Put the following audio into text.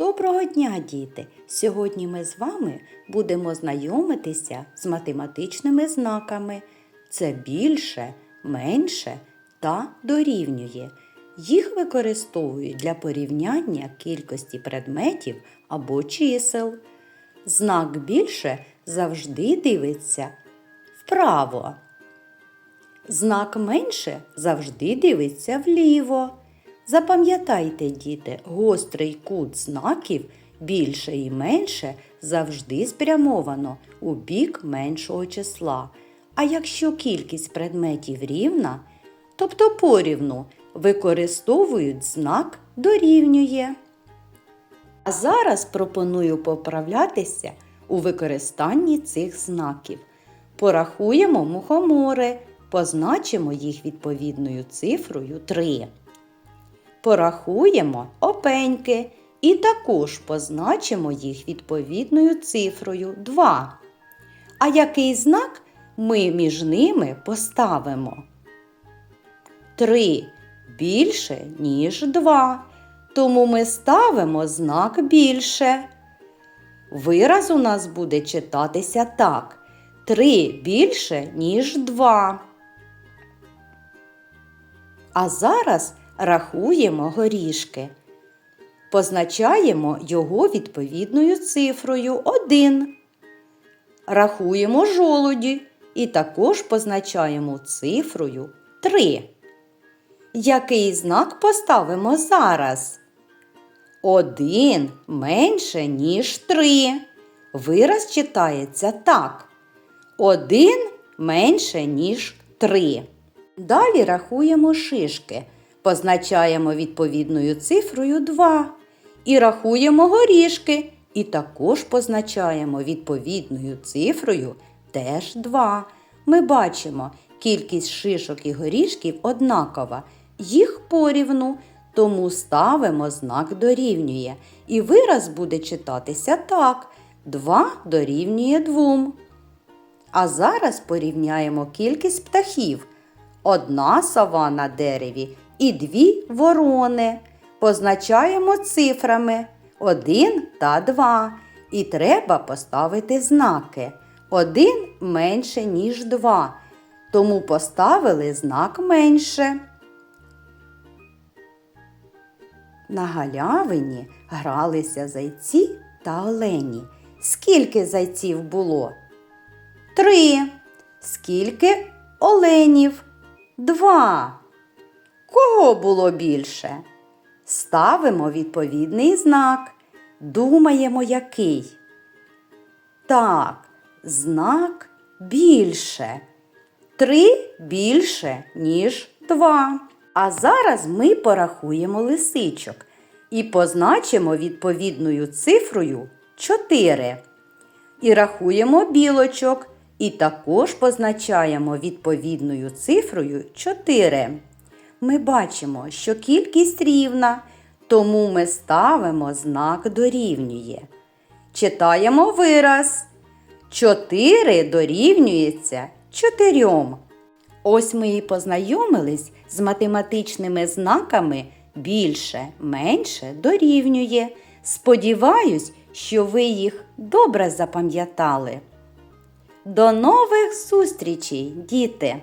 Доброго дня, діти! Сьогодні ми з вами будемо знайомитися з математичними знаками. Це більше, менше та дорівнює. Їх використовують для порівняння кількості предметів або чисел. Знак більше завжди дивиться вправо. Знак менше завжди дивиться вліво. Запам'ятайте, діти, гострий кут знаків більше і менше завжди спрямовано у бік меншого числа. А якщо кількість предметів рівна, тобто порівну, використовують знак дорівнює. А зараз пропоную поправлятися у використанні цих знаків. Порахуємо мухомори, позначимо їх відповідною цифрою 3. Порахуємо опеньки і також позначимо їх відповідною цифрою 2. А який знак ми між ними поставимо? 3 більше, ніж 2. Тому ми ставимо знак більше. Вираз у нас буде читатися так. 3 більше, ніж 2. А зараз рахуємо горішки. Позначаємо його відповідною цифрою 1. Рахуємо жолуді і також позначаємо цифрою 3. Який знак поставимо зараз? 1 менше, ніж 3. Вираз читається так. 1 менше, ніж 3. Далі рахуємо шишки. Позначаємо відповідною цифрою 2. І рахуємо горішки. І також позначаємо відповідною цифрою теж 2. Ми бачимо, кількість шишок і горішків однакова. Їх порівну, тому ставимо знак дорівнює. І вираз буде читатися так. 2 дорівнює 2. А зараз порівняємо кількість птахів. Одна сова на дереві і дві ворони. Позначаємо цифрами 1 та 2. І треба поставити знаки. 1 менше, ніж 2. Тому поставили знак менше. На галявині гралися зайці та олені. Скільки зайців було? Три. Скільки оленів? Два. Було більше? Ставимо відповідний знак. Думаємо, який. Так, знак більше. Три більше, ніж два. А зараз ми порахуємо лисичок і позначимо відповідною цифрою 4. І рахуємо білочок і також позначаємо відповідною цифрою 4. Ми бачимо, що кількість рівна, тому ми ставимо знак дорівнює. Читаємо вираз. 4 дорівнюється 4. Ось ми і познайомились з математичними знаками більше, менше дорівнює. Сподіваюсь, що ви їх добре запам'ятали. До нових зустрічей, діти!